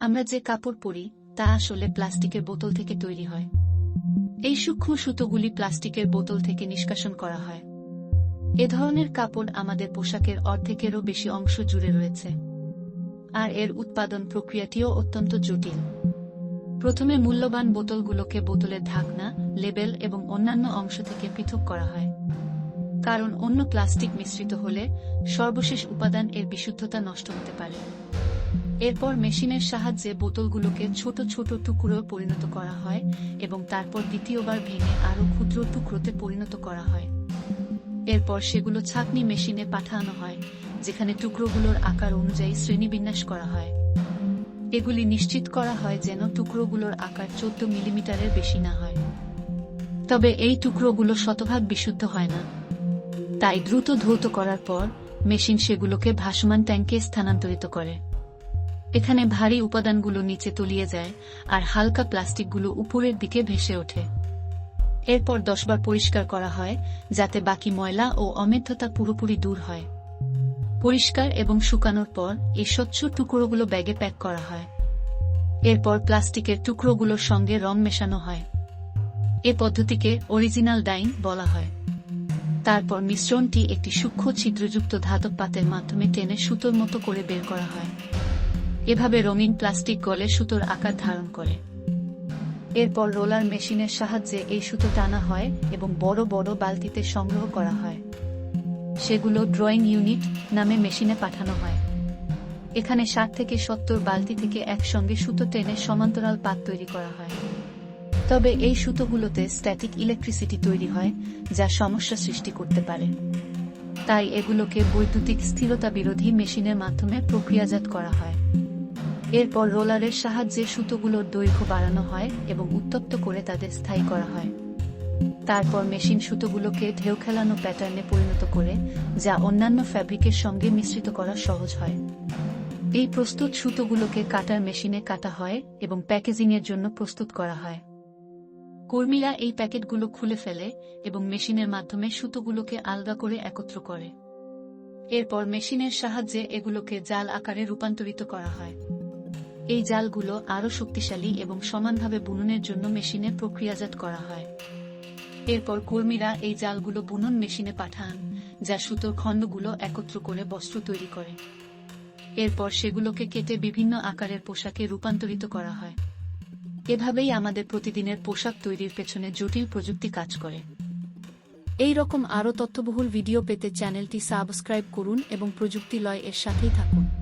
আমরা যে কাপড় পরি, তা আসলে প্লাস্টিকের বোতল থেকে তৈরি হয়। এই সূক্ষ্ম সুতোগুলি প্লাস্টিকের বোতল থেকে নিষ্কাশন করা হয়। এ ধরনের কাপড় আমাদের পোশাকের অর্ধেকেরও বেশি অংশ জুড়ে রয়েছে। আর এর উৎপাদন প্রক্রিয়াটিও অত্যন্ত জটিল। প্রথমে মূল্যবান বোতলগুলোকে বোতলের ঢাকনা, লেবেল এবং অন্যান্য অংশ থেকে পৃথক করা হয়। কারণ অন্য প্লাস্টিক মিশ্রিত হলে সর্বশেষ উপাদান এর বিশুদ্ধতা নষ্ট হতে পারে। এরপর মেশিনের সাহায্যে বোতলগুলোকে ছোট ছোট টুকরো পরিণত করা হয় এবং তারপর দ্বিতীয়বার ভেঙে আরও ক্ষুদ্র টুকরোতে পরিণত করা হয়। এরপর সেগুলো ছাঁকনি মেশিনে পাঠানো হয়, যেখানে টুকরোগুলোর আকার অনুযায়ী শ্রেণীবিন্যাস করা হয়। এগুলি নিশ্চিত করা হয় যেন টুকরোগুলোর আকার চোদ্দ মিলিমিটারের বেশি না হয়। তবে এই টুকরোগুলো শতভাগ বিশুদ্ধ হয় না। তাই দ্রুত ধৌত করার পর, মেশিন সেগুলোকে ভাসমান ট্যাঙ্কে স্থানান্তরিত করে। এখানে ভারী উপাদানগুলো নিচে তলিয়ে যায় আর হালকা প্লাস্টিকগুলো উপরের দিকে ভেসে ওঠে। এরপর দশবার পরিষ্কার করা হয়, যাতে বাকি ময়লা ও অমেধ্যতা পুরোপুরি দূর হয়। পরিষ্কার এবং শুকানোর পর এই স্বচ্ছ টুকরোগুলো ব্যাগে প্যাক করা হয়। এরপর প্লাস্টিকের টুকরোগুলোর সঙ্গে রং মেশানো হয়। এ পদ্ধতিকে অরিজিনাল ডাইং বলা হয়। তারপর মিশ্রণটি একটি সূক্ষ্ম ছিদ্রযুক্ত ধাতব পাতের মাধ্যমে টেনে সুতোর মতো করে বের করা হয়। এভাবে রঙিন প্লাস্টিক গলে সুতোর আকার ধারণ করে। এরপর রোলার মেশিনের সাহায্যে এই সুতো টানা হয় এবং বড় বড় বালতিতে সংগ্রহ করা হয়। সেগুলো ড্রয়িং ইউনিট নামে মেশিনে পাঠানো হয়। এখানে ষাট থেকে সত্তর বালতি থেকে একসঙ্গে সুতো টেনে সমান্তরাল পাত তৈরি করা হয়। তবে এই সুতোগুলোতে স্ট্যাটিক ইলেকট্রিসিটি তৈরি হয়, যা সমস্যা সৃষ্টি করতে পারে। তাই এগুলোকে বৈদ্যুতিক স্থিরতা বিরোধী মেশিনের মাধ্যমে প্রক্রিয়াজাত করা হয়। এরপর রোলারের সাহায্যে সুতোগুলোর দৈর্ঘ্য বাড়ানো হয় এবং উত্তপ্ত করে তাদের স্থায়ী করা হয়। তারপর মেশিন সুতোগুলোকে ঢেউ খেলানো প্যাটার্নে পরিণত করে, যা অন্যান্য ফ্যাব্রিকের সঙ্গে মিশ্রিত করা সহজ হয়। এই প্রস্তুত সুতোগুলোকে কাটার মেশিনে কাটা হয় এবং প্যাকেজিংয়ের জন্য প্রস্তুত করা হয়। কর্মীরা এই প্যাকেটগুলো খুলে ফেলে এবং মেশিনের মাধ্যমে সুতোগুলোকে আলগা করে একত্র করে। এরপর মেশিনের সাহায্যে এগুলোকে জাল আকারে রূপান্তরিত করা হয়। এই জালগুলো আরও শক্তিশালী এবং সমানভাবে বুননের জন্য মেশিনে প্রক্রিয়াজাত করা হয়। এরপর কর্মীরা এই জালগুলো বুনন মেশিনে পাঠান, যা সুতোর খণ্ডগুলো একত্র করে বস্ত্র তৈরি করে। এরপর সেগুলোকে কেটে বিভিন্ন আকারের পোশাকে রূপান্তরিত করা হয়। এভাবেই আমাদের প্রতিদিনের পোশাক তৈরির পেছনে জটিল প্রযুক্তি কাজ করে। এই রকম আরও তথ্যবহুল ভিডিও পেতে চ্যানেলটি সাবস্ক্রাইব করুন এবং প্রযুক্তি লয় এর সাথেই থাকুন।